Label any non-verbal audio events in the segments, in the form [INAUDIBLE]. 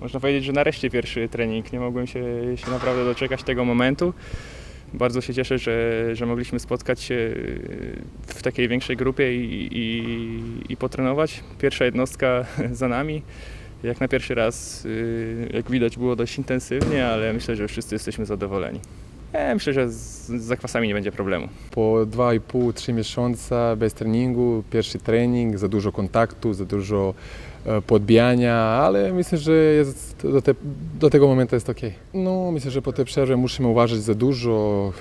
można powiedzieć, że nareszcie pierwszy trening. Nie mogłem się, się naprawdę doczekać tego momentu. Bardzo się cieszę, że, że mogliśmy spotkać się w takiej większej grupie i, i, i potrenować. Pierwsza jednostka [LAUGHS] za nami. Jak na pierwszy raz, y, jak widać, było dość intensywnie, ale myślę, że wszyscy jesteśmy zadowoleni. Ja myślę, że z, zakwasami nie będzie problemu. Po 2,5-3 miesiąca bez treningu, pierwszy trening, za dużo kontaktu, za dużo e, podbijania, ale myślę, że jest do, te, do tego momentu jest ok. No, myślę, że po tej przerwie musimy uważać za dużo.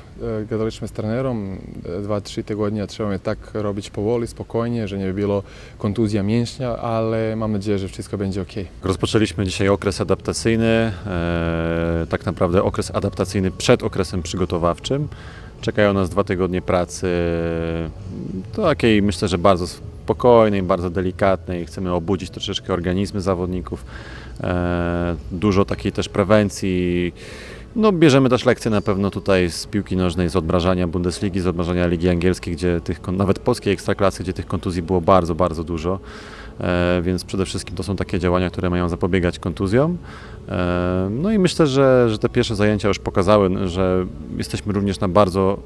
E, Gadaliśmy z trenerem, 2-3 tygodnie trzeba tak robić powoli, spokojnie, że nie było kontuzja mięśnia, ale mam nadzieję, że wszystko będzie ok. Rozpoczęliśmy dzisiaj okres adaptacyjny, e, tak naprawdę okres adaptacyjny przed okresem przygotowawczym. Czekają nas dwa tygodnie pracy, takiej myślę, że bardzo spokojnej, bardzo delikatnej. Chcemy obudzić troszeczkę organizmy zawodników, e, dużo takiej też prewencji. No, bierzemy też lekcje na pewno tutaj z piłki nożnej, z odmrażania Bundesligi, z odmrażania Ligi Angielskiej, gdzie tych, nawet polskiej ekstraklasy, gdzie tych kontuzji było bardzo, bardzo dużo. E, więc przede wszystkim to są takie działania, które mają zapobiegać kontuzjom. E, no i myślę, że, że te pierwsze zajęcia już pokazały, że jesteśmy również na bardzo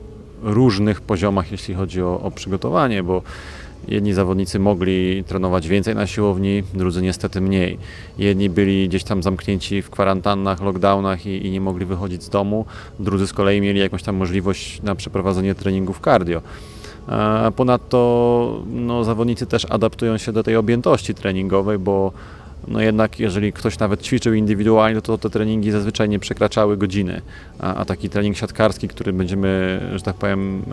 różnych poziomach, jeśli chodzi o, o przygotowanie, bo jedni zawodnicy mogli trenować więcej na siłowni, drudzy niestety mniej. Jedni byli gdzieś tam zamknięci w kwarantannach, lockdownach i, i nie mogli wychodzić z domu, drudzy z kolei mieli jakąś tam możliwość na przeprowadzenie treningów cardio. Ponadto no, zawodnicy też adaptują się do tej objętości treningowej, bo no jednak jeżeli ktoś nawet ćwiczył indywidualnie, to te treningi zazwyczaj nie przekraczały godziny, a, a taki trening siatkarski, który będziemy, że tak powiem,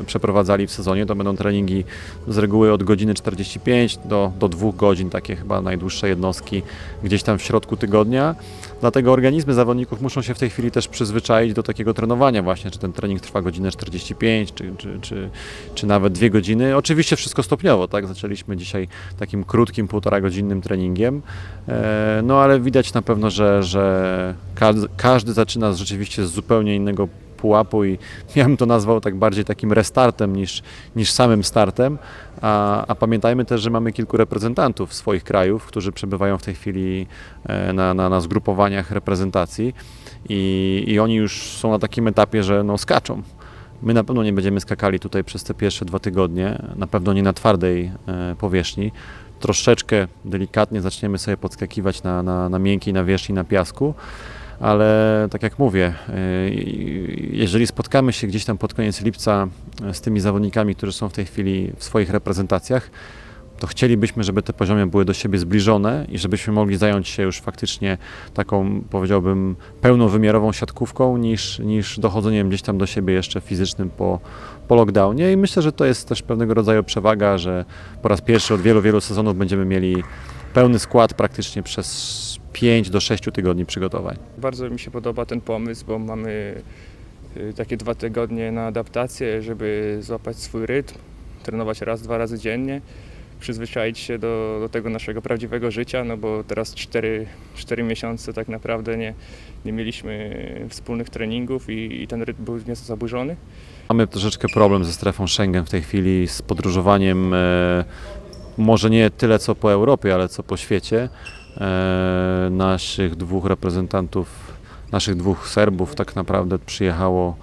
e, przeprowadzali w sezonie, to będą treningi z reguły od godziny 45 do, do dwóch godzin, takie chyba najdłuższe jednostki gdzieś tam w środku tygodnia. Dlatego organizmy zawodników muszą się w tej chwili też przyzwyczaić do takiego trenowania właśnie, czy ten trening trwa godzinę 45, czy, czy, czy, czy nawet dwie godziny. Oczywiście wszystko stopniowo, tak? Zaczęliśmy dzisiaj takim krótkim, półtora godzinnym treningiem, e, no ale widać na pewno, że, że każdy, każdy zaczyna rzeczywiście z zupełnie innego pułapu i [LAUGHS] ja bym to nazwał tak bardziej takim restartem niż, niż samym startem, a, a pamiętajmy też, że mamy kilku reprezentantów swoich krajów, którzy przebywają w tej chwili e, na, na, na zgrupowaniach reprezentacji i, i oni już są na takim etapie, że no, skaczą. My na pewno nie będziemy skakali tutaj przez te pierwsze dwa tygodnie, na pewno nie na twardej e, powierzchni. Troszeczkę delikatnie zaczniemy sobie podskakiwać na, na, na miękkiej nawierzchni, na piasku, ale tak jak mówię, e, jeżeli spotkamy się gdzieś tam pod koniec lipca z tymi zawodnikami, którzy są w tej chwili w swoich reprezentacjach, to chcielibyśmy, żeby te poziomy były do siebie zbliżone i żebyśmy mogli zająć się już faktycznie taką, powiedziałbym, pełnowymiarową siatkówką, niż, niż dochodzeniem gdzieś tam do siebie jeszcze fizycznym po, po lockdownie. I myślę, że to jest też pewnego rodzaju przewaga, że po raz pierwszy od wielu, wielu sezonów będziemy mieli pełny skład praktycznie przez 5 do 6 tygodni przygotowań. Bardzo mi się podoba ten pomysł, bo mamy y, takie dwa tygodnie na adaptację, żeby złapać swój rytm, trenować raz, dwa razy dziennie, przyzwyczaić się do, do tego naszego prawdziwego życia, no bo teraz cztery, cztery miesiące tak naprawdę nie, nie mieliśmy wspólnych treningów i, i ten rytm był nieco zaburzony. Mamy troszeczkę problem ze strefą Schengen w tej chwili, z podróżowaniem e, może nie tyle co po Europie, ale co po świecie. E, naszych dwóch reprezentantów, naszych dwóch Serbów tak naprawdę przyjechało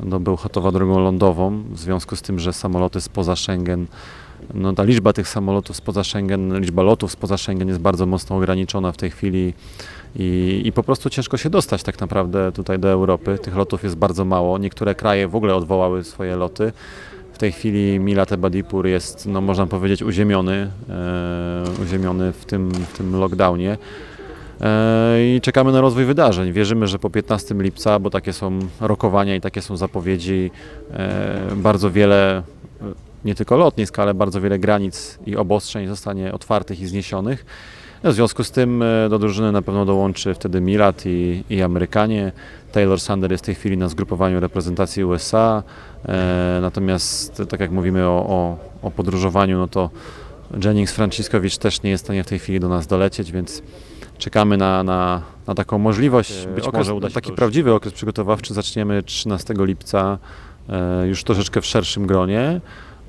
do Bełchatowa drogą lądową, w związku z tym, że samoloty spoza Schengen, no ta liczba tych samolotów spoza Schengen, liczba lotów spoza Schengen jest bardzo mocno ograniczona w tej chwili i, i po prostu ciężko się dostać tak naprawdę tutaj do Europy. Tych lotów jest bardzo mało. Niektóre kraje w ogóle odwołały swoje loty. W tej chwili Milat Ebadipur jest, no można powiedzieć, uziemiony, e, uziemiony w tym, w tym lockdownie. E, I czekamy na rozwój wydarzeń. Wierzymy, że po 15 lipca, bo takie są rokowania i takie są zapowiedzi, e, bardzo wiele, e, nie tylko lotnisk, ale bardzo wiele granic i obostrzeń zostanie otwartych i zniesionych. No, w związku z tym e, do drużyny na pewno dołączy wtedy Milat i, i Amerykanie. Taylor Sander jest w tej chwili na zgrupowaniu reprezentacji USA. E, natomiast tak jak mówimy o, o, o podróżowaniu, no to Jennings Franciszkowicz też nie jest w stanie w tej chwili do nas dolecieć, więc czekamy na, na, na taką możliwość. Być okres- może uda się taki prawdziwy okres przygotowawczy zaczniemy 13 lipca, e, już troszeczkę w szerszym gronie.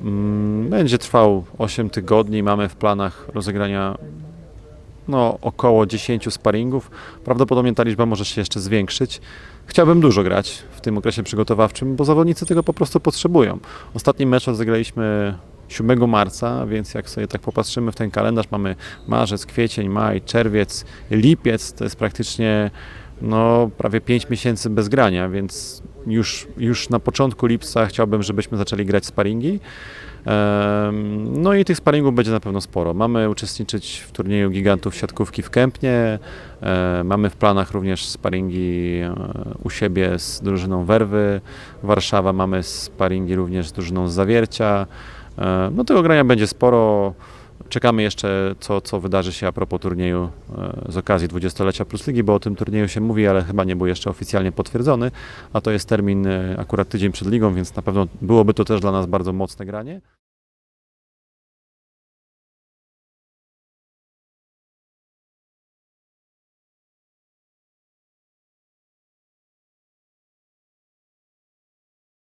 Mm, Będzie trwał 8 tygodni. Mamy w planach rozegrania no, około 10 sparingów. Prawdopodobnie ta liczba może się jeszcze zwiększyć. Chciałbym dużo grać w tym okresie przygotowawczym, bo zawodnicy tego po prostu potrzebują. Ostatni mecz rozegraliśmy 7 marca, więc jak sobie tak popatrzymy w ten kalendarz, mamy marzec, kwiecień, maj, czerwiec, lipiec, to jest praktycznie no, prawie 5 miesięcy bez grania, więc już, już na początku lipca chciałbym, żebyśmy zaczęli grać sparingi. No i tych sparingów będzie na pewno sporo. Mamy uczestniczyć w turnieju gigantów siatkówki w Kępnie. Mamy w planach również sparingi e, u siebie z drużyną Werwy Warszawa. Mamy sparingi również z drużyną z Zawiercia. E, No tego grania będzie sporo. Czekamy jeszcze, co, co wydarzy się a propos turnieju e, z okazji 20-lecia Plus Ligi, bo o tym turnieju się mówi, ale chyba nie był jeszcze oficjalnie potwierdzony, a to jest termin e, akurat tydzień przed ligą, więc na pewno byłoby to też dla nas bardzo mocne granie.